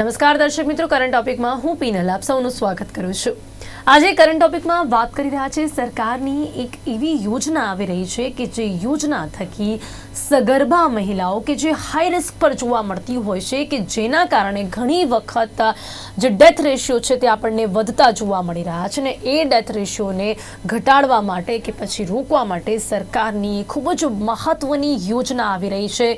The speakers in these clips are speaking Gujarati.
નમસ્કાર દર્શક મિત્રો કરંટ ટોપિકમાં હું પીનલ આપ સૌનું સ્વાગત કરું છું. આજે કરંટ ટોપિકમાં વાત કરી રહ્યા છે, સરકારની એક એવી યોજના આવી રહી છે કે જે યોજના થકી સગર્ભા મહિલાઓ કે જે હાઈ રિસ્ક પર જોવા મળતી હોય છે કે જેના કારણે ઘણી વખત જે ડેથ રેશિયો છે તે આપણને વધતા જોવા મળી રહ્યા છે ને એ ડેથ રેશિયોને ઘટાડવા માટે કે પછી રોકવા માટે સરકારની ખૂબ જ મહત્વની યોજના આવી રહી છે.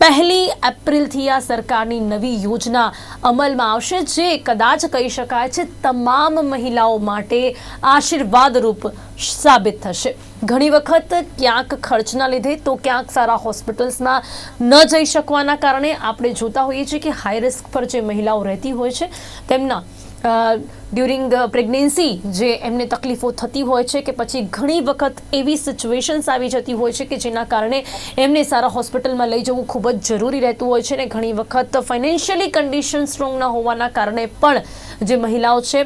પહેલી એપ્રિલથી આ સરકારની નવી યોજના અમલમાં આવશે, જે કદાચ કહી શકાય છે, તમામ મહિલાઓ માટે આશીર્વાદરૂપ સાબિત થશે. ઘણી વખત ક્યાંક ખર્ચના લીધે તો ક્યાંક સારા હોસ્પિટલ્સમાં ન જઈ શકવાના કારણે આપણે જોતા હોઈએ છીએ કે હાઈ રિસ્ક પર જે મહિલાઓ રહેતી હોય છે, તેમના ડ્યુરિંગ પ્રેગ્નન્સી જે એમને તકલીફો થતી હોય છે કે પછી ઘણી વખત એવી સિચ્યુએશન્સ આવી જતી હોય છે કે જેના કારણે એમને સારા હોસ્પિટલમાં લઈ જવું ખૂબ જ જરૂરી રહેતું હોય છે ને ઘણી વખત ફાઇનાન્શિયલી કન્ડિશન સ્ટ્રોંગ ન હોવાના કારણે પણ જે મહિલાઓ છે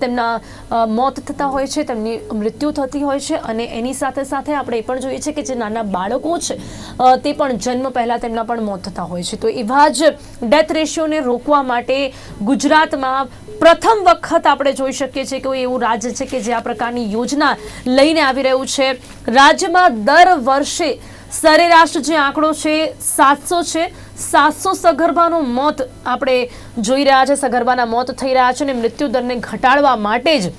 તેમના મોત થતા હોય છે, તેમની મૃત્યુ થતી હોય છે અને એની સાથે સાથે આપણે એ પણ જોઈએ છે કે જે નાના બાળકો છે તે પણ જન્મ પહેલાં તેમના પણ મોત થતા હોય છે. તો એવા જ ડેથ રેશિયોને રોકવા માટે ગુજરાતમાં પ્રથમ વખત આપણે જોઈ શકીએ છીએ કે એવું રાજ્ય છે કે જે આ પ્રકારની યોજના લઈને આવી રહ્યું છે. રાજ્યમાં દર વર્ષે સરેરાશ જે આંકડો છે, સાતસો છે. સાતસો સગર્ભાનું મોત આપણે જોઈ રહ્યા છે. સગર્ભાના મોત થઈ રહ્યા છે અને મૃત્યુદરને ઘટાડવા માટે જ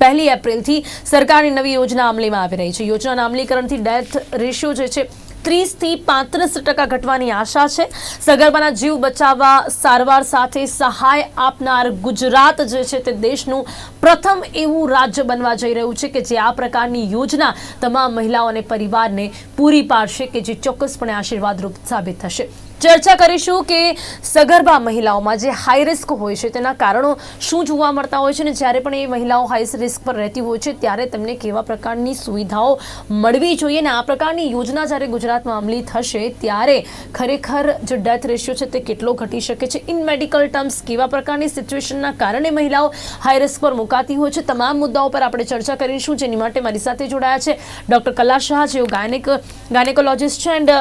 પહેલી એપ્રિલથી સરકારની નવી યોજના અમલીમાં આવી રહી છે. યોજનાના અમલીકરણથી ડેથ રેશિયો જે છે, ત્રીસથી પાંત્રીસ ટકા ઘટવાની આશા છે. સગર્ભાના જીવ બચાવવા સારવાર સાથે સહાય આપનાર ગુજરાત જે છે તે દેશનું પ્રથમ એવું રાજ્ય બનવા જઈ રહ્યું છે કે જે આ પ્રકારની યોજના તમામ મહિલાઓ અને પરિવારને પૂરી પાડશે કે જે ચોક્કસપણે આશીર્વાદરૂપ સાબિત થશે. ચર્ચા કરીશું કે સગર્ભા મહિલાઓમાં જે હાઈ રિસ્ક હોય છે, તેના કારણો શું જોવા મળતા હોય છે અને જ્યારે પણ એ મહિલાઓ હાઈ રિસ્ક પર રહેતી હોય છે, ત્યારે તેમને કેવા પ્રકારની સુવિધાઓ મળવી જોઈએ ને આ પ્રકારની યોજના જ્યારે ગુજરાતમાં અમલી થશે, ત્યારે ખરેખર જે ડેથ રેશિયો છે તે કેટલો ઘટી શકે છે? ઇન મેડિકલ ટર્મ્સ કેવા પ્રકારની સિચ્યુએશનના કારણે મહિલાઓ હાઈ રિસ્ક પર મુકાતી હોય છે? તમામ મુદ્દાઓ પર આપણે ચર્ચા કરીશું. જેની માટે મારી સાથે જોડાયા છે ડૉક્ટર કલા શાહ, જેઓ ગાયનેક, ગાયનેકોલોજિસ્ટ છે એન્ડ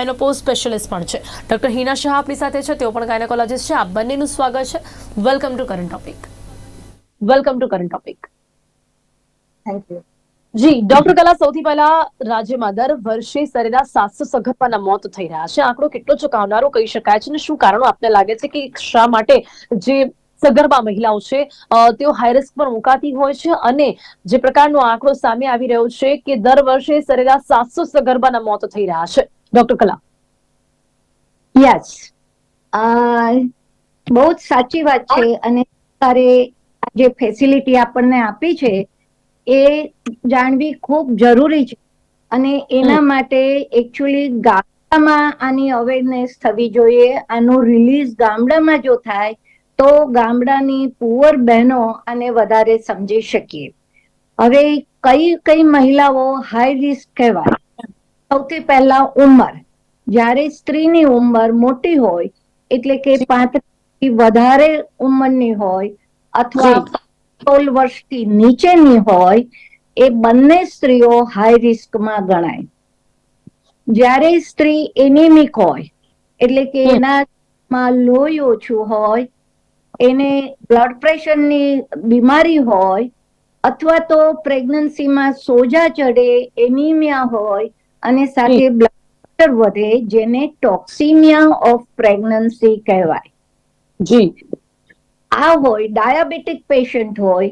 મેનોપોઝ સ્પેશિયલિસ્ટ પણ છે. ડોક્ટર હિના શાહ આપણી સાથે છે. તેઓ પણ ગાયનેકોલોજીસ્ટ છે. આપ બંનેનું સ્વાગત છે. Welcome to current topic welcome to current topic thank you G doctor Kala સૌથી પહેલા રાજ્યમાં દર વર્ષે સરેરાશ સાતસો સગર્ભાના મોત થઈ રહ્યા છે. આંકડો કેટલો ચોંકાવનારો કહી શકાય છે અને શું કારણો આપને લાગે છે કે શા માટે જે સગર્ભા મહિલાઓ છે તેઓ હાઈ રિસ્ક પર મુકાતી હોય છે અને જે પ્રકારનો આંકડો સામે આવી રહ્યો છે કે દર વર્ષે સરેરાશ સાતસો સગર્ભાના મોત થઈ રહ્યા છે. ડોક્ટર કલા. યસ. બહુ જ સાચી વાત છે અને સરકારે જે ફેસિલિટી આપણને આપી છે એ જાણવી ખૂબ જરૂરી છે. અને એના માટે એકચ્યુઅલી ગામડામાં આની અવેરનેસ થવી જોઈએ. આનું રિલીઝ ગામડામાં જો થાય તો ગામડાની પુઅર બહેનો આને વધારે સમજી શકીએ. હવે કઈ કઈ મહિલાઓ હાઈ રિસ્ક કહેવાય? સૌથી પહેલા ઉંમર. જ્યારે સ્ત્રીની ઉંમર મોટી હોય એટલે કે પાંત્રીસ વધારે ઉંમરની હોય અથવા સોળ વર્ષથી નીચેની હોય એ બંને સ્ત્રીઓ હાઈ રિસ્કમાં ગણાય. જ્યારે સ્ત્રી એનિમિક હોય એટલે કે એનામાં લોહી ઓછું હોય એને બ્લડ પ્રેશરની બીમારી હોય અથવા તો પ્રેગ્નન્સીમાં સોજા ચડે એનિમિયા હોય અને સાથે બ્લડ પ્રેશર વધે જેને ટોક્સિમિયા ઓફ પ્રેગ્નન્સી કહેવાય. જી. આ હોય ડાયાબિટીક પેશન્ટ હોય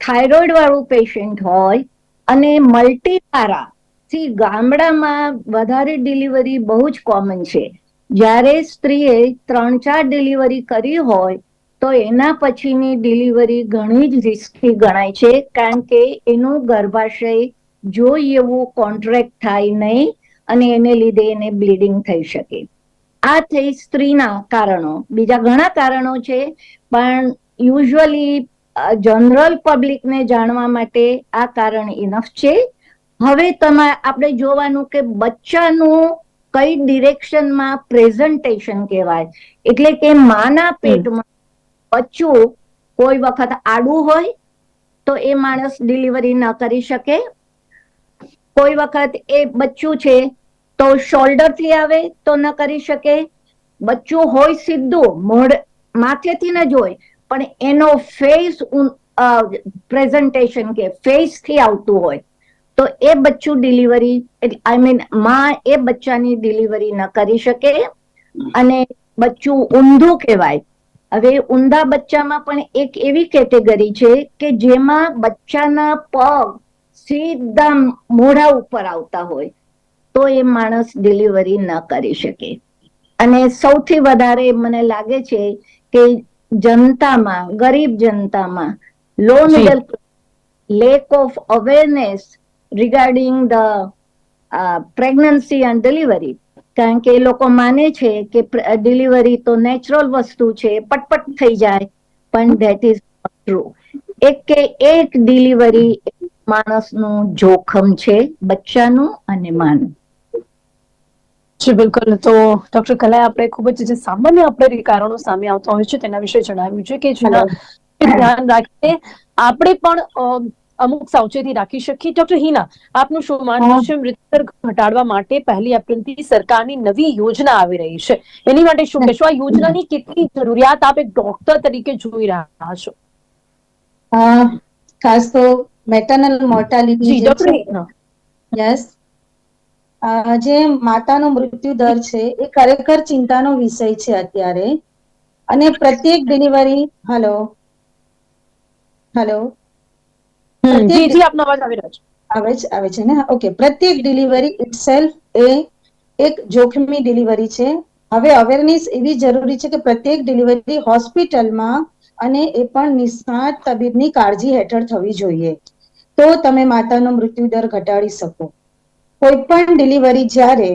થાઇરોઇડ વાળું પેશન્ટ હોય અને મલ્ટીપારા સી ગામડામાં વધારે ડિલિવરી બહુ જ કોમન છે. જ્યારે સ્ત્રીએ ત્રણ ચાર ડિલિવરી કરી હોય તો એના પછીની ડિલિવરી ઘણી જ રિસ્કી ગણાય છે કારણ કે એનું ગર્ભાશય જોઈએ એવું કોન્ટ્રેક્ટ થાય નહીં અને એને લીધે એને બ્લીડિંગ થઈ શકે. આ થઈ સ્ત્રીના કારણો. બીજા ઘણા કારણો છે પણ યુઝ્યુઅલી જનરલ પબ્લિકને જાણવા માટે આ કારણ ઇનફ છે. હવે તમારે આપણે જોવાનું કે બચ્ચાનું કઈ ડિરેક્શનમાં પ્રેઝન્ટેશન કહેવાય. એટલે કે માના પેટમાં બચ્ચું કોઈ વખત આડું હોય તો એ માણસ ડિલિવરી ન કરી શકે. કોઈ વખત એ બચ્ચું છે તો શોલ્ડરથી આવે તો ન કરી શકે. બચ્ચું હોય સીધું, મોઢ માથેથી ન જ પણ એનો ફેસ પ્રેઝન્ટેશન કે ફેસથી આવતું હોય, તો એ બચ્ચું ડિલિવરી આઈ મીનમાં એ બચ્ચાની ડિલિવરી ન કરી શકે. અને બચ્ચું ઊંધું કહેવાય. હવે ઊંધા બચ્ચામાં પણ એક એવી કેટેગરી છે કે જેમાં બચ્ચાના પગ સીધા મોઢા ઉપર આવતા હોય. તો એ માણસ ડિલિવરી ન કરી શકે. અને સૌથી વધારે મને લાગે છે કે જનતામાં ગરીબ જનતામાં low middle lack of awareness regarding the pregnancy and delivery કારણ કે એ લોકો માને છે કે ડિલિવરી તો નેચરલ વસ્તુ છે પટપટ થઈ જાય પણ ધેટ ઇઝ ટ્રુ એક કે એક ડિલિવરી માણસનું જોખમ છે બચ્ચાનું અને માનું. જી બિલકુલ. તો ડોક્ટર કલાએ આપણે ખૂબ જ જે સામાન્ય આપણે કારણો સામે આવતા હોય છે તેના વિશે જણાવ્યું છે કે જેના ધ્યાન રાખીને આપણે પણ અમુક સાવચેતી રાખી શકીએ. ડોક્ટર હિના આપનું શું માનવું છે મૃત્યુદર ઘટાડવા માટે પહેલી એપ્રિલથી સરકારની નવી યોજના આવી રહી છે? એની માટે શું કહેશો? આ યોજનાની કેટલી જરૂરિયાત આપ એક ડોક્ટર તરીકે જોઈ રહ્યા છો? ખાસ તો મેટર્નલ મોર્ટાલિટી યસ. જે માતાનો મૃત્યુ દર છે એ ખરેખર ચિંતાનો વિષય છે અત્યારે. અને પ્રત્યેક ડિલિવરી હલો હલો જી જી આપનો અવાજ આવી રહ્યો છે. આવે છે આવે છે ને? ઓકે પ્રત્યેક ડિલિવરી ઇટસેલ્ફ એ એક જોખમી ડિલિવરી છે. હવે અવેરનેસ એવી જરૂરી છે કે પ્રત્યેક ડિલિવરી હોસ્પિટલમાં અને એ પણ નિષ્ણાત તબીબની કાળજી હેઠળ થવી જોઈએ. તો તમે માતાનો મૃત્યુ દર ઘટાડી શકો. કોઈ પણ ડિલિવરી જ્યારે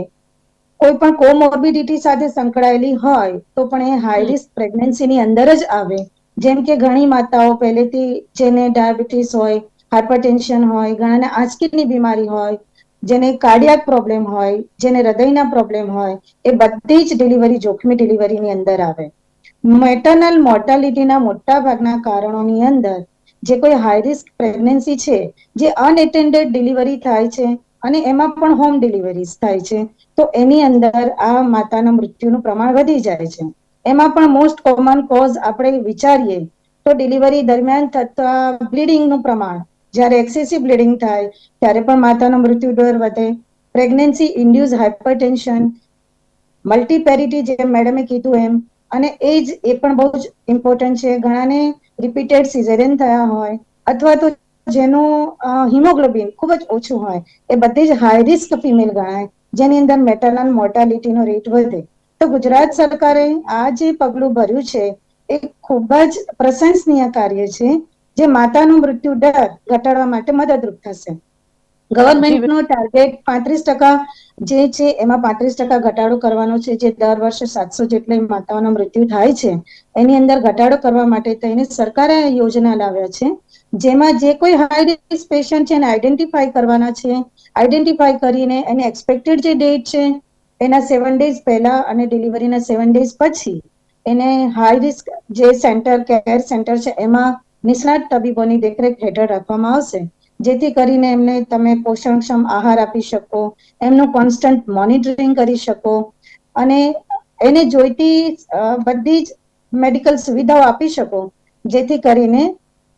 કોઈ પણ કોમોર્બિડિટી સાથે સંકળાયેલી હોય તો પણ એ હાઈ રિસ્ક પ્રેગ્નન્સીની અંદર જ આવે. જેમ કે ઘણી માતાઓ પહેલેથી જેને ડાયાબિટીસ હોય હાઇપરટેન્શન હોય ઘણાને આંચકીની બીમારી હોય જેને કાર્ડિયાક પ્રોબ્લેમ હોય જેને હૃદયના પ્રોબ્લેમ હોય એ બધી જ ડિલિવરી જોખમી ડિલિવરીની અંદર આવે. મેટર્નલ મોર્ટાલિટીના મોટા ભાગના કારણોની અંદર જે કોઈ હાઈ રિસ્ક પ્રેગ્નન્સી છે જે અનએટેન્ડેડ ડિલિવરી થાય છે અને એમાં પણ હોમ ડિલિવરીઝ થાય છે. તો એની અંદર આ માતાના મૃત્યુનું પ્રમાણ વધી જાય છે. એમાં પણ મોસ્ટ કોમન કોઝ આપણે વિચારીએ તો ડિલિવરી દરમિયાન થતા બ્લીડિંગનું પ્રમાણ. જ્યારે એક્સેસિવ બ્લીડિંગ થાય, ત્યારે પણ માતાનો મૃત્યુ દર વધે. પ્રેગ્નન્સી ઇન્ડ્યુઝ હાઇપરટેન્શન મલ્ટીપેરિટી જેમ મેડમે કીધું એમ. અને એ જ એ પણ બહુ જ ઇમ્પોર્ટન્ટ છે. ઘણાને રિપીટેડ સિઝેરિયન થયા હોય, અથવા તો જેનું હિમોગ્લોબિન ખૂબ જ ઓછું હોય, એ બધી જ હાઈ રિસ્ક ફિમેલ ગણાય, જેની અંદર મેટર્નલ મોર્ટાલિટીનો રેટ વધે. તો ગુજરાત સરકારે આ જે પગલું ભર્યું છે, એ ખૂબ જ પ્રશંસનીય કાર્ય છે, જે માતાનો મૃત્યુ દર ઘટાડવા માટે મદદરૂપ થશે. ગવર્મેન્ટનો ટાર્ગેટ પાંત્રીસ ટકા જે છે એમાં પાંત્રીસ ટકા ઘટાડો કરવાનો છે જે દર વર્ષે સાતસો જેટલી માતાઓના મૃત્યુ થાય છે એની અંદર ઘટાડો કરવા માટે થઈને સરકારે યોજના લાવ્યા છે જેમાં જે કોઈ હાઈ રિસ્ક પેશન્ટ છે એને આઈડેન્ટિફાઈ કરવાના છે આઈડેન્ટિફાઈ કરીને એની એક્સપેક્ટેડ જે ડેટ છે એના સેવન ડેઝ પહેલા અને ડિલિવરીના સેવન ડેઝ પછી એને હાઈ રિસ્ક જે સેન્ટર કેર સેન્ટર છે એમાં નિષ્ણાત તબીબોની દેખરેખ હેઠળ રાખવામાં આવશે. જેથી કરીને એમને તમે પોષણક્ષમ આહાર આપી શકો, એમનું કોન્સ્ટન્ટ મોનિટરિંગ કરી શકો અને એને જોઈતી બધી જ મેડિકલ સુવિધાઓ આપી શકો. જેથી કરીને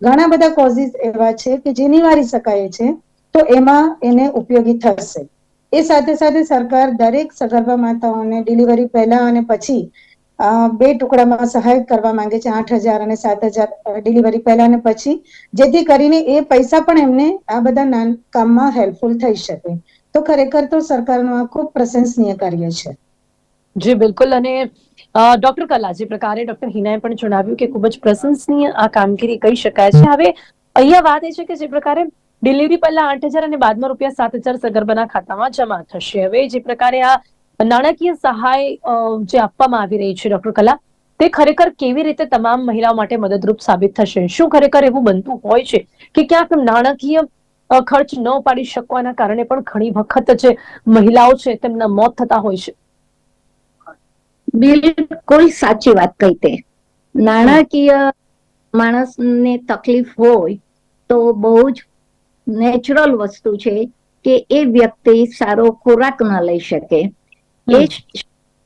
ઘણા બધા કોઝિસ એવા છે કે જે નિવારી શકાય છે, તો એમાં એને ઉપયોગી થશે. એ સાથે સાથે સરકાર દરેક સગર્ભા માતાઓને ડિલિવરી પહેલા અને પછી બે ટુકડામાં સહાય કરવા માંગે છે, આઠ હજાર અને સાત હજાર ડિલિવરી પહેલા અને પછી. જેથી કરીને એ પૈસા પણ એમને આ બધા નાન કામમાં હેલ્પફુલ થઈ શકે. તો ખરેખર તો સરકારનું આ ખૂબ પ્રશંસનીય કાર્ય છે. જી, બિલકુલ. અને ડોક્ટર કલા, જે પ્રકારે ડોક્ટર હિનાએ પણ જણાવ્યું કે ખૂબ જ પ્રશંસનીય આ કામગીરી કહી શકાય છે. હવે, અહીંયા વાત એ છે કે જે પ્રકારે ડિલિવરી પહેલા આઠ હજાર અને બાદમાં રૂપિયા સાત હજાર સગર્ભના ખાતામાં જમા થશે. હવે, જે પ્રકારે આ નાણાકીય સહાય જે આપવામાં આવી રહી છે ડોક્ટર કલા, તે ખરેખર કેવી રીતે તમામ મહિલાઓ માટે મદદરૂપ સાબિત થશે? શું ખરેખર એવું બનતું હોય છે કે ક્યાંક નાણાકીય ખર્ચ ન પાડી શકવાના કારણે પણ ઘણી વખત જે મહિલાઓ છે તેમના મોત થતા હોય છે? બિલકુલ સાચી વાત કહી તે. નાણાકીય માણસને તકલીફ હોય તો બહુ જ નેચરલ વસ્તુ છે કે એ વ્યક્તિ સારો ખોરાક ન લઈ શકે.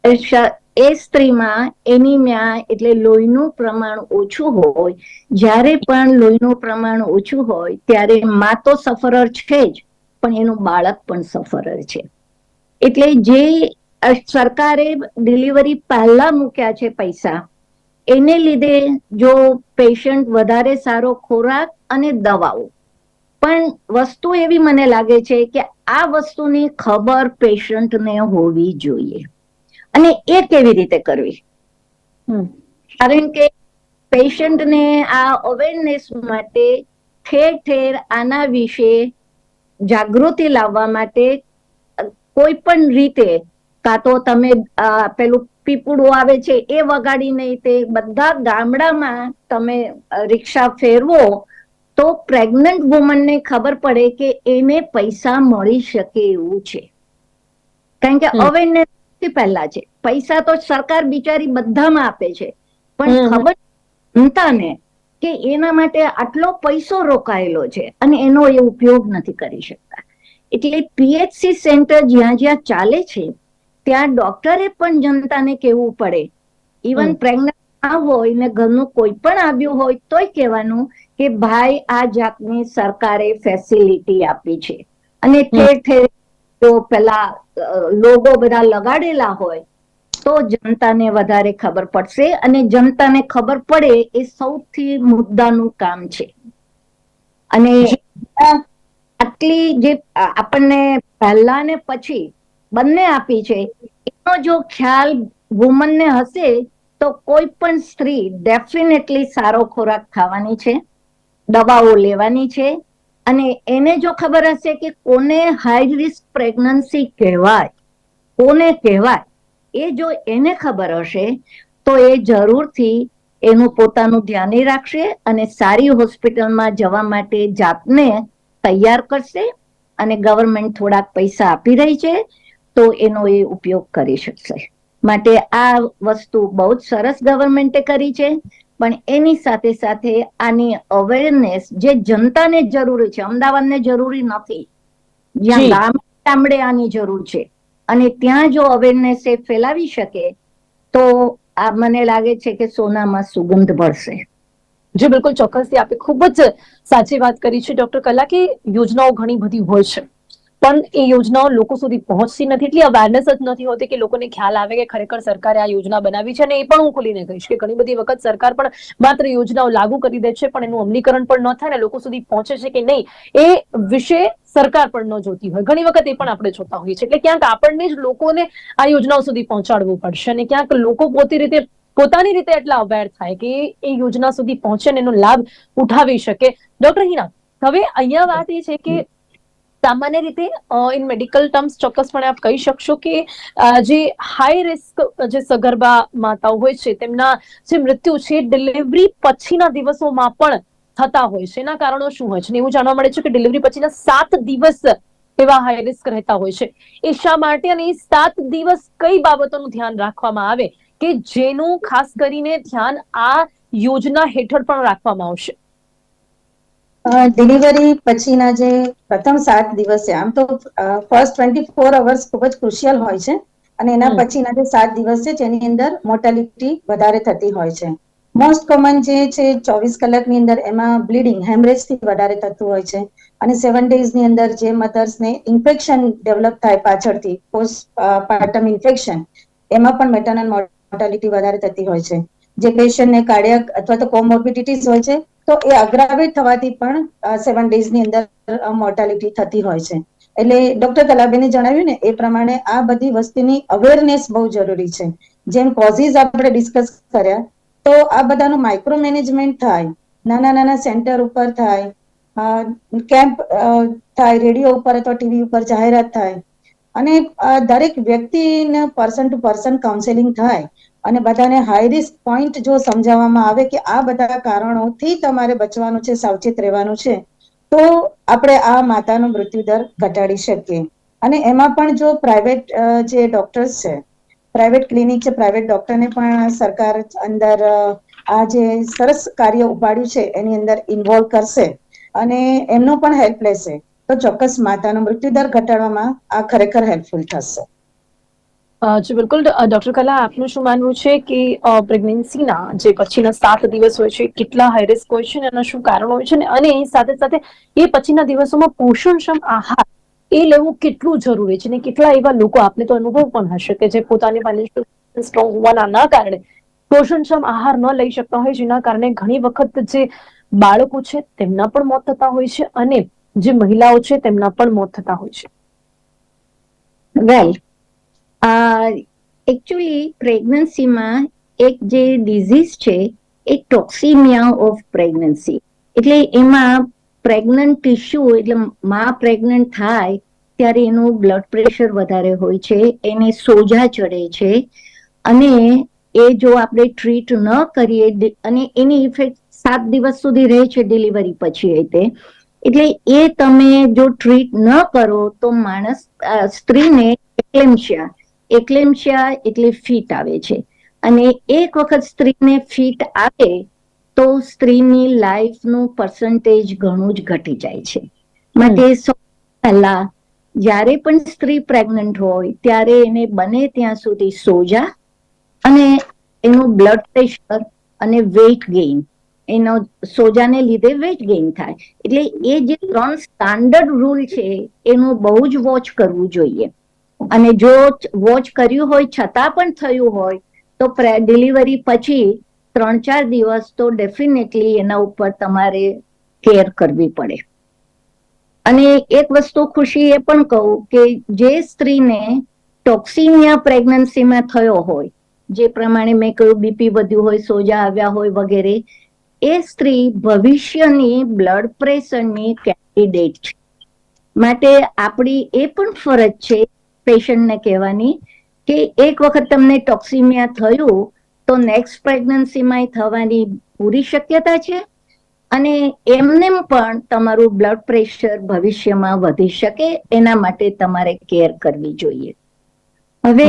એ એ સ્ત્રીમાં એનિમિયા એટલે લોહીનું પ્રમાણ ઓછું હોય, જ્યારે પણ લોહીનું પ્રમાણ ઓછું હોય, ત્યારે મા તો સફરર છે જ, પણ એનું બાળક પણ સફરર છે. એટલે જે સરકારે ડિલિવરી પહેલા મૂક્યા છે પૈસા, એને લીધે જો પેશન્ટ વધારે સારો ખોરાક અને દવાઓ પણ વસ્તુ એવી મને લાગે છે કે આ વસ્તુની ખબર પેશન્ટને હોવી જોઈએ. અને એ કેવી રીતે કરવી? કારણ કે પેશન્ટને આ અવેરનેસ માટે ઠેર ઠેર આના વિશે જાગૃતિ લાવવા માટે કોઈ પણ રીતે કાં તો તમે પેલું પીપુડું આવે છે એ વગાડી નહીં તે બધા ગામડામાં તમે રિક્ષા ફેરવો તો પ્રેગ્નન્ટ વુમનને ખબર પડે કે એને પૈસા મળી શકે એવું છે. કારણ કે. અવેરનેસ પહેલા છે. પૈસા તો સરકાર બિચારી બધામાં આપે છે. પણ ખબર જનતાને કે એના માટે આટલો પૈસો રોકાયેલો છે અને એનો એ ઉપયોગ નથી કરી શકતા. એટલે પીએચસી સેન્ટર જ્યાં જ્યાં ચાલે છે ત્યાં ડોક્ટરે પણ જનતાને કહેવું પડે. ઇવન પ્રેગ્નન્ટ ના હોય ને ઘરનું કોઈ પણ આવ્યું હોય તોય કહેવાનું કે ભાઈ આ જાતની સરકારે ફેસિલિટી આપી છે. અને ઠેર ઠેર જો પેલા લોગો બધા લગાડેલા હોય તો જનતાને વધારે ખબર પડશે અને જનતાને ખબર પડે એ સૌથી મુદ્દાનું કામ છે. અને આટલી જે આપણને પહેલા ને પછી બંને આપી છે એનો જો ખ્યાલ વુમનને હશે તો કોઈ પણ સ્ત્રી ડેફિનેટલી સારો ખોરાક ખાવાની છે. દવાઓ લેવાની છે અને એને જો ખબર હશે કે કોને હાઈ રિસ્ક પ્રેગ્નન્સી કહેવાય, કોને કહેવાય, એ જો એને ખબર હશે, તો એ જરૂરથી એનું પોતાનું ધ્યાન રાખશે અને સારી હોસ્પિટલમાં જવા માટે જાતને તૈયાર કરશે અને ગવર્મેન્ટ થોડાક પૈસા આપી રહી છે, તો એનો એ ઉપયોગ કરી શકશે. માટે આ વસ્તુ બહુ જ સરસ ગવર્મેન્ટે કરી છે. પણ એની સાથે સાથે આની અવેરનેસ જે જનતાને જરૂરી છે અમદાવાદને જરૂરી નથી. જ્યાં જી. ગામ ગામડે આની જરૂર છે. અને ત્યાં જો અવેરનેસ એ ફેલાવી શકે તો આ મને લાગે છે કે સોનામાં સુગંધ ભળશે. જી બિલકુલ ચોક્કસથી આપે ખૂબ જ સાચી વાત કરી છે ડોક્ટર કલા કે યોજનાઓ ઘણી બધી હોય છે. પણ એ યોજનાઓ લોકો સુધી પહોંચતી નથી. એટલી અવેરનેસ જ નથી હોતી કે લોકોને ખ્યાલ આવે કે ખરેખર સરકારે આ યોજના બનાવી છે અને એ પણ હું ખુલીને કહીશ કે ઘણી બધી વખત સરકાર પણ માત્ર યોજનાઓ લાગુ કરી દે છે, પણ એનું અમલીકરણ પણ ન થાય ને લોકો સુધી પહોંચે છે કે નહીં, એ વિશે સરકાર પણ ન જોતી હોય. ઘણી વખત એ પણ આપણે જોતા હોઈએ છીએ. એટલે ક્યાંક આપણને જ લોકોને આ યોજનાઓ સુધી પહોંચાડવું પડશે અને ક્યાંક લોકો પોતે રીતે, પોતાની રીતે એટલા અવેર થાય કે એ યોજના સુધી પહોંચે અને એનો લાભ ઉઠાવી શકે. ડોક્ટર હિના, હવે અહીંયા વાત એ છે કે સામાન્ય રીતે ઇન મેડિકલ ટર્મ્સ ચોક્કસપણે આપ કહી શકશો કે જે હાઈ રિસ્ક જે સગર્ભા માતાઓ હોય છે, તેમના જે મૃત્યુ છે ડિલિવરી પછીના દિવસોમાં પણ થતા હોય છે. એના કારણો શું હોય છે? એવું જાણવા મળે છે કે ડિલિવરી પછીના સાત દિવસ એવા હાઈ રિસ્ક રહેતા હોય છે. એ શા માટે અને એ સાત દિવસ કઈ બાબતોનું ધ્યાન રાખવામાં આવે? કે જેનું ખાસ કરીને ધ્યાન આ યોજના હેઠળ પણ રાખવામાં આવશે. ડિલિવરી પછીના જે પ્રથમ સાત દિવસ છે આમ તો ફર્સ્ટ ટ્વેન્ટી ફોર અવર્સ ખૂબ જ ક્રુશિયલ હોય છે. અને એના પછીના જે સાત દિવસ છે જેની અંદર મોર્ટાલિટી વધારે થતી હોય છે. મોસ્ટ કોમન જે છે ચોવીસ કલાકની અંદર એમાં બ્લીડિંગ હેમરેજથી વધારે થતું હોય છે. અને સેવન ડેઝની અંદર જે મધર્સને ઇન્ફેક્શન ડેવલપ થાય પાછળથી પોસ્ટ પાર્ટમ ઇન્ફેક્શન એમાં પણ મેટર્નલ મોર્ટાલિટી વધારે થતી હોય છે. જે પેશન્ટને કાર્ડિયક અથવા તો કોમોર્બિડિટીઝ હોય છે તો એ અગ્રાવેટ થવાથી પણ સેવન ડેઝની અંદર મોર્ટાલિટી થતી હોય છે. એટલે ડોક્ટર કલાબેને જણાવ્યું ને, એ પ્રમાણે આ બધી વસ્તુની અવેરનેસ બહુ જરૂરી છે. જેમ કોઝીસ આપણે ડિસ્કસ કર્યા, તો આ બધાનું માઇક્રો મેનેજમેન્ટ થાય, નાના નાના સેન્ટર ઉપર થાય કેમ્પ થાય, રેડિયો ઉપર અથવા ટીવી ઉપર જાહેરાત થાય. અને દરેક વ્યક્તિને પર્સન ટુ પર્સન કાઉન્સેલિંગ થાય. અને બધાને હાઈ રિસ્ક પોઈન્ટ જો સમજાવવામાં આવે કે આ બધા કારણોથી તમારે બચવાનું છે, સાવચેત રહેવાનું છે, તો આપણે આ માતાનો મૃત્યુદર ઘટાડી શકીએ. અને એમાં પણ જો પ્રાઇવેટ જે ડોક્ટર્સ છે પ્રાઇવેટ ક્લિનિક છે પ્રાઇવેટ ડોક્ટરને પણ સરકાર અંદર આ જે સરસ કાર્ય ઉપાડ્યું છે, એની અંદર ઇન્વોલ્વ કરશે અને એમનો પણ હેલ્પ લેશે. તો ચોક્કસ માતાનો મૃત્યુદર ઘટાડવામાં આ ખરેખર હેલ્પફુલ થશે. જી, બિલકુલ. ડોક્ટર કલા, આપનું શું માનવું છે કે પ્રેગ્નન્સીના જે પછીના સાત દિવસ હોય છે, કેટલા હાઈ રિસ્ક હોય છે એના શું કારણ હોય છે અને એ સાથે સાથે એ પછીના દિવસોમાં પોષણક્ષમ આહાર એ લેવું કેટલું જરૂરી છે ને? કેટલા એવા લોકો આપને તો અનુભવ પણ હશે કે જે પોતાની ફાઇનાન્શિયલ સ્ટ્રોંગ હોવાના ના કારણે પોષણક્ષમ આહાર ન લઈ શકતા હોય, જેના કારણે ઘણી વખત જે બાળકો છે તેમના પણ મોત થતા હોય છે અને જે મહિલાઓ છે તેમના પણ મોત થતા હોય છે. વેલ એકચ્યુઅલી પ્રેગ્નન્સીમાં એક જે ડિઝીઝ છે, એ ટોક્સિમિયા ઓફ પ્રેગ્નન્સી એટલે એમાં પ્રેગ્નન્ટ ટિશ્યુ એટલે માં પ્રેગ્નન્ટ થાય, ત્યારે એનું બ્લડ પ્રેશર વધારે હોય છે, એને સોજા ચડે છે, અને એ જો આપણે ટ્રીટ ન કરીએ અને એની ઇફેક્ટ સાત દિવસ સુધી રહે છે ડિલિવરી પછી એ એટલે એ તમે જો ટ્રીટ ન કરો, તો માણસ સ્ત્રીને એક્લેમ્શિયા એક્લેમ્શિયા એટલે ફીટ આવે છે. અને એક વખત સ્ત્રીને ફીટ આવે તો સ્ત્રીની લાઈફનું પર્સન્ટેજ ઘણું જ ઘટી જાય છે. માટે સૌ પહેલા જ્યારે પણ સ્ત્રી પ્રેગ્નન્ટ હોય ત્યારે એને બને ત્યાં સુધી સોજા અને એનું બ્લડ પ્રેશર અને વેઇટ ગેઇન એનો સોજાને લીધે વેઇટ ગેઇન થાય. એટલે એ જે ત્રણ સ્ટાન્ડર્ડ રૂલ છે એનું બહુ જ વોચ કરવું જોઈએ. અને જો વોચ કર્યું હોય, છતાં પણ થયું હોય, તો ડિલિવરી પછી ત્રણ ચાર દિવસ તો ડેફિનેટલી એના ઉપર તમારે કેર કરવી પડે. અને એક વસ્તુ ખુશી એ પણ કહું કે જે સ્ત્રીને ટોક્સિમિયા પ્રેગ્નન્સીમાં થયો હોય, જે પ્રમાણે મેં કહ્યું બીપી વધ્યું હોય, સોજા આવ્યા હોય વગેરે, એ સ્ત્રી ભવિષ્યની બ્લડ પ્રેશરની કેન્ડિડેટ છે. માટે આપણી એ પણ ફરજ છે પેશન્ટને કહેવાની કે એક વખત તમને ટોક્સિમિયા થયું તો નેક્સ્ટ પ્રેગ્નન્સીમાં થવાની પૂરી શક્યતા છે અને એમને પણ તમારું બ્લડ પ્રેશર ભવિષ્યમાં વધી શકે એના માટે તમારે કેર કરવી જોઈએ. હવે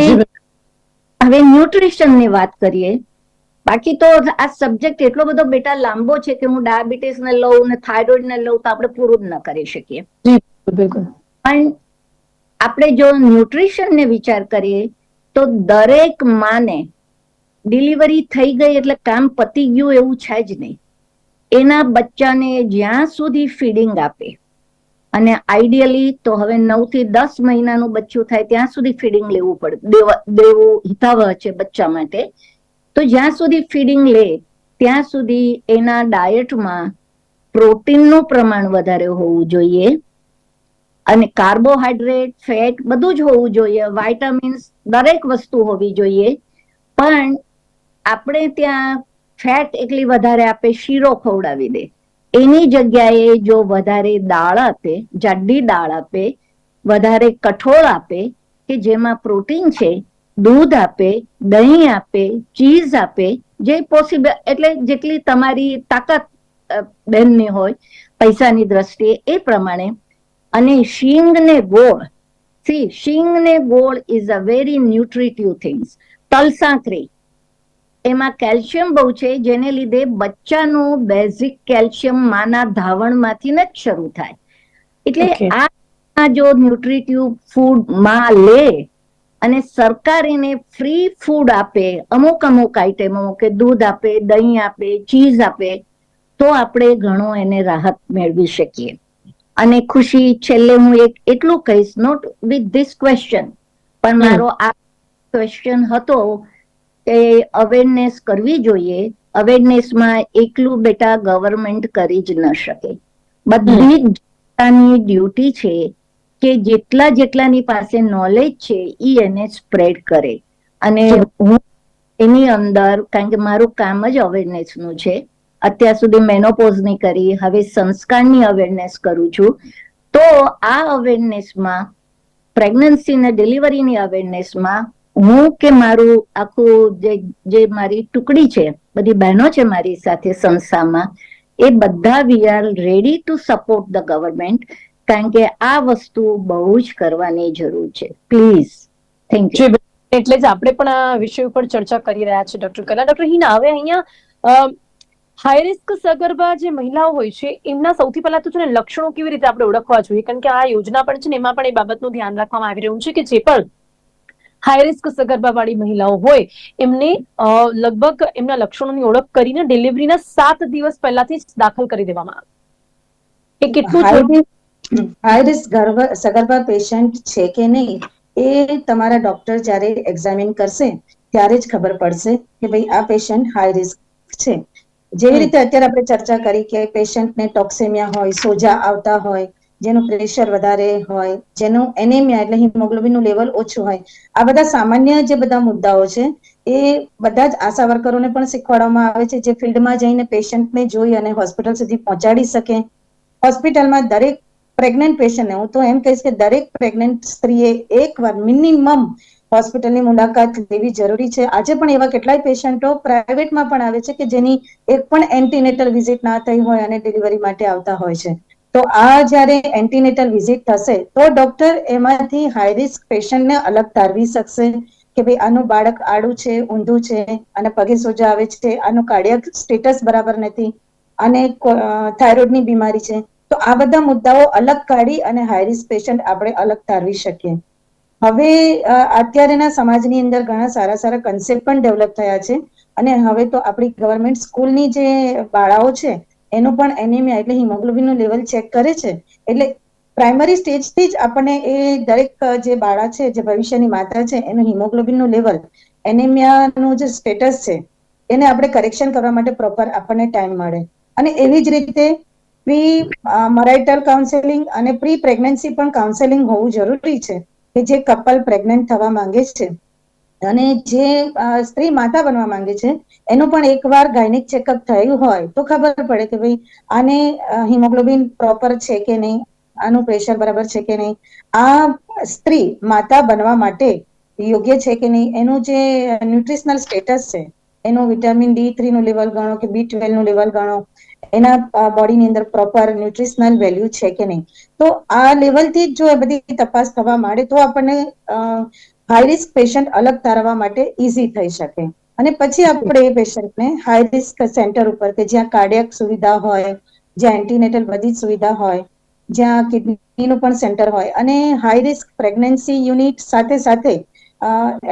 હવે ન્યુટ્રિશનની વાત કરીએ. બાકી તો આ સબ્જેક્ટ એટલો બધો બેટા લાંબો છે કે હું ડાયાબિટીસ ને લઉં ને થાઇરોઇડ ને લઉં તો આપણે પૂરું જ ન કરી શકીએ. બિલકુલ. પણ આપણે જો ન્યુટ્રિશન ને વિચાર કરીએ, તો દરેક માને ડિલિવરી થઈ ગઈ એટલે કામ પતી ગયું એવું છે જ નહીં. એના બચ્ચાને જ્યાં સુધી ફીડિંગ આપે, અને આઈડિયલી તો હવે નવથી દસ મહિનાનું બચ્ચું થાય ત્યાં સુધી ફીડિંગ લેવું પડે, દેવું હિતાવહ છે બચ્ચા માટે. તો જ્યાં સુધી ફીડિંગ લે, ત્યાં સુધી એના ડાયટમાં પ્રોટીનનું પ્રમાણ વધારે હોવું જોઈએ. અને કાર્બોહાઈડ્રેટ ફેટ બધું જ હોવું જોઈએ, વાઇટામિન્સ દરેક વસ્તુ હોવી જોઈએ. પણ આપણે ત્યાં ફેટ એટલી વધારે આપે, શીરો ખવડાવી દે. એની જગ્યાએ જો વધારે દાળ આપે, જાડી દાળ આપે, વધારે કઠોળ આપે, કે જેમાં પ્રોટીન છે, દૂધ આપે, દહીં આપે, ચીઝ આપે, જે પોસિબલ એટલે જેટલી તમારી તાકાત બેનની હોય, પૈસાની દ્રષ્ટિએ, એ પ્રમાણે અને શીંગ ને ગોળ. સી શીંગ ને ગોળ is a very nutritive things તલસાંકરી. એમાં કેલ્શિયમ બહુ છે જેને લીધે બચ્ચાનું બેઝિક કેલ્શિયમ માના ધાવણમાંથી જ શરૂ થાય. એટલે આ જો ન્યુટ્રિટિવ ફૂડમાં લે અને સરકાર એને ફ્રી ફૂડ આપે અમુક અમુક આઈટમો કે દૂધ આપે દહીં આપે ચીઝ આપે તો આપણે ઘણો એને રાહત મેળવી શકીએ. અને ખુશી છેલ્લે હું એક એટલું કહીશ નોટ વિથ ધીસ ક્વેશ્ચન પણ મારો આ ક્વેશ્ચન હતો કે અવેરનેસ કરવી જોઈએ. અવેરનેસમાં એકલું બેટા ગવર્મેન્ટ કરી જ ન શકે. બધી જનતાની ડ્યુટી છે કે જેટલા જેટલાની પાસે નોલેજ છે એ એને સ્પ્રેડ કરે. અને હું એની અંદર કારણ કે મારું કામ જ અવેરનેસનું છે અત્યાર સુધી મેનોપોઝની કરી, હવે સંસ્કારની અવેરનેસ કરું છું. તો આ અવેરનેસમાં પ્રેગ્નન્સી ને ડિલિવરીની અવેરનેસમાં હું કે મારું આખું જે જે મારી ટુકડી છે, બધી બહેનો છે મારી સાથે સંસ્થામાં, એ બધા we are ready to support the government કારણ કે આ વસ્તુ બહુ જ કરવાની જરૂર છે. પ્લીઝ થેન્ક યુ એટલે જ આપણે પણ આ વિષય ઉપર ચર્ચા કરી રહ્યા છીએ ડોક્ટર કલા. ડોક્ટર હિના, હવે અહીંયા હાઈ રિસ્ક સગર્ભા જે મહિલાઓ હોય છે એમના સૌથી પહેલા તો છે ને લક્ષણો કેવી રીતે આપણે ઓળખવા જોઈએ? કારણ કે આ યોજના પણ છે ને એમાં પણ એ બાબતનું ધ્યાન રાખવામાં આવી રહ્યું છે કે જે પણ હાઈ રિસ્ક સગર્ભા વાળી મહિલાઓ હોય એમને લગભગ એમના લક્ષણોની ઓળખ કરીને ડિલિવરીના સાત દિવસ પહેલાથી જ દાખલ કરી દેવામાં આવે. એ કેટલું હાઈ રિસ્ક ગર્ભ સગર્ભા પેશન્ટ છે કે નહીં એ તમારા ડોક્ટર જ્યારે એક્ઝામિન કરશે ત્યારે જ ખબર પડશે કે ભાઈ આ પેશન્ટ હાઈ રિસ્ક છે. જેવી રીતે અત્યારે આપણે ચર્ચા કરી કે પેશન્ટને ટોક્સેમિયા હોય સોજા આવતા હોય જેનું પ્રેશર વધારે હોય જેનું એનેમિયા એટલે હિમોગ્લોબિનનું લેવલ ઓછું હોય આ બધા સામાન્ય જે બધા મુદ્દાઓ છે એ બધા જ આશા વર્કરોને પણ શીખવાડવામાં આવે છે જે ફિલ્ડમાં જઈને પેશન્ટને જોઈ અને હોસ્પિટલ સુધી પહોંચાડી શકે. હોસ્પિટલમાં દરેક પ્રેગ્નન્ટ પેશન્ટને હું તો એમ કહીશ કે દરેક પ્રેગ્નન્ટ સ્ત્રીએ એકવાર મિનિમમ હોસ્પિટલની મુલાકાત લેવી જરૂરી છે. આજે પણ એવા કેટલાય પેશન્ટો પ્રાઇવેટમાં પણ આવે છે કે જેની એક પણ એન્ટીનેટલ વિઝિટ ના થઈ હોય અને ડિલિવરી માટે આવતા હોય છે. તો આ જ્યારે એન્ટીનેટલ વિઝિટ થશે, તો ડોક્ટર એમાંથી હાઈ રિસ્ક પેશન્ટને અલગ તારવી શકશે કે ભાઈ આનું બાળક આડું છે, ઊંધું છે અને પગે સોજા આવે છે, આનું કાર્ડિયક સ્ટેટસ બરાબર નથી અને થાઇરોઇડની બીમારી છે. તો આ બધા મુદ્દાઓ અલગ કાઢી અને હાઈ રિસ્ક પેશન્ટ આપણે અલગ તારવી શકીએ. હવે અત્યારેના સમાજની અંદર ઘણા સારા સારા કન્સેપ્ટ પણ ડેવલપ થયા છે. અને હવે તો આપણી ગવર્મેન્ટ સ્કૂલની જે બાળાઓ છે, એનું પણ એનિમિયા એટલે હિમોગ્લોબિનનું લેવલ ચેક કરે છે. એટલે પ્રાઇમરી સ્ટેજથી જ આપણને એ દરેક જે બાળા છે, જે ભવિષ્યની માતા છે, એનું હિમોગ્લોબિનનું લેવલ એનિમિયાનું જે સ્ટેટસ છે, એને આપણે કરેક્શન કરવા માટે પ્રોપર આપણને ટાઈમ મળે. અને એવી જ રીતે પ્રી મરાઇટલ કાઉન્સેલિંગ અને પ્રી પ્રેગ્નન્સી પણ કાઉન્સેલિંગ હોવું જરૂરી છે. કે જે કપલ પ્રેગ્નન્ટ થવા માંગે છે અને જે સ્ત્રી માતા બનવા માંગે છે, એનું પણ એકવાર ગાયનિક ચેકઅપ થયું હોય તો ખબર પડે કે ભાઈ આને હિમોગ્લોબિન પ્રોપર છે કે નહીં, આનું પ્રેશર બરાબર છે કે નહીં. આ સ્ત્રી માતા બનવા માટે યોગ્ય છે કે નહીં? એનું જે ન્યુટ્રિશનલ સ્ટેટસ છે, એનું વિટામિન ડી થ્રી નું લેવલ ગણો કે બી ટ્વેલ્વનું લેવલ ગણો એના બોડીની અંદર પ્રોપર ન્યુટ્રિશનલ વેલ્યુ છે કે નહીં? તો આ લેવલથી જ જો એ બધી તપાસ થવા માંડે, તો આપણને હાઈ રિસ્ક પેશન્ટ અલગ તારવા માટે ઇઝી થઈ શકે. અને પછી આપણે એ પેશન્ટને હાઈ રિસ્ક સેન્ટર ઉપર કે જ્યાં કાર્ડિયક સુવિધા હોય, જ્યાં એન્ટીનેટલ બધી સુવિધા હોય, જ્યાં કિડનીનું પણ સેન્ટર હોય અને હાઈ રિસ્ક પ્રેગ્નન્સી યુનિટ સાથે સાથે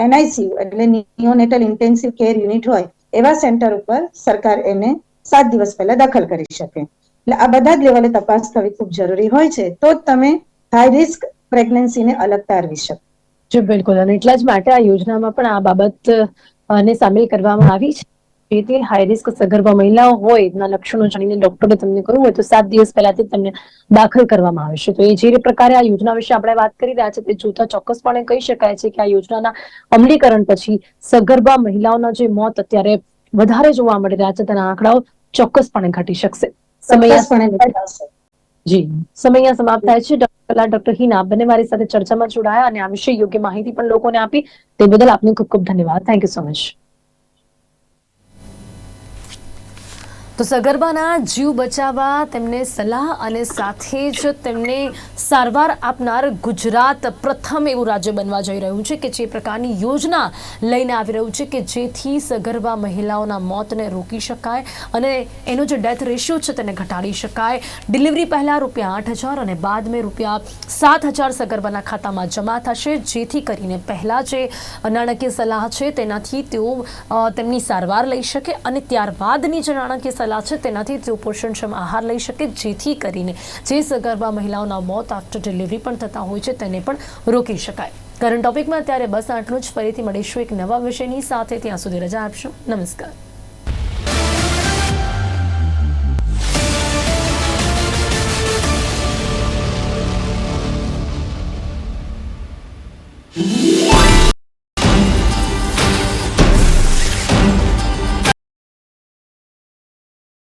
એનઆઈસીયુ એટલે નિયોનેટલ ઇન્ટેન્સિવ કેર યુનિટ હોય, એવા સેન્ટર ઉપર સરકાર એને સાત દિવસ પહેલા દાખલ કરી શકે. એટલે આ બધા જ લેવલે તપાસ થવી ખૂબ જરૂરી હોય છે, તો જ તમે હાઈ રિસ્ક પ્રેગ્નન્સીને અલગ તારવી શકો. જી બિલકુલ, અને એટલા જ માટે આ યોજનામાં પણ આ બાબત અને સામેલ કરવામાં આવી છે. જે તે હાઈ રિસ્ક સગર્ભા મહિલાઓ હોય એના લક્ષણો જાણીને ડોક્ટરે તમને કહ્યું હોય, તો સાત દિવસ પહેલાથી તમને દાખલ કરવામાં આવશે તો એ જે પ્રકારે આ યોજના વિશે આપણે વાત કરી રહ્યા છે, તે જોતા ચોક્કસપણે કહી શકાય છે કે આ યોજનાના અમલીકરણ પછી સગર્ભા મહિલાઓના જે મોત, અત્યારે વધારે જોવા મળી રહ્યા છે તેના આંકડાઓ ચોક્કસપણે ઘટી શકશે. સમય જી. સમય સમાપ્ત થાય છે. કલા ડોક્ટર હિના બંને મારી સાથે ચર્ચામાં જોડાયા અને આ વિશે યોગ્ય માહિતી પણ લોકોને આપી. તે બદલ આપનો ખૂબ ખૂબ ધન્યવાદ. થેન્ક યુ સો મચ તો સગર્ભાના જીવ બચાવવા તેમને સલાહ અને સાથે જ તેમને સારવાર આપનાર ગુજરાત પ્રથમ એવું રાજ્ય બનવા જઈ રહ્યું છે કે જે પ્રકારની યોજના લઈને આવી રહ્યું છે કે જેથી સગર્ભા મહિલાઓના મોતને રોકી શકાય અને એનો જે ડેથ રેશિયો છે તેને ઘટાડી શકાય. ડિલિવરી પહેલાં રૂપિયા આઠ હજાર અને બાદ મેં રૂપિયા સાત હજાર સગર્ભાના ખાતામાં જમા થશે. જેથી કરીને પહેલાં જે નાણાકીય સલાહ છે તેનાથી તેઓ તેમની સારવાર લઈ શકે અને ત્યારબાદની જે નાણાકીય સલાહ છે. તેનાથી તેઓ પોષણક્ષમ આહાર લઈ શકે, જેથી કરીને જે સગર્ભા મહિલાઓના મોત આફ્ટર ડિલિવરી પણ થતા હોય છે, તેને પણ રોકી શકાય. કરંટ ટોપિકમાં અત્યારે બસ આટલું જ. ફરીથી મળીશું એક નવા વિષયની સાથે. ત્યાં સુધી રજા આપશો. નમસ્કાર.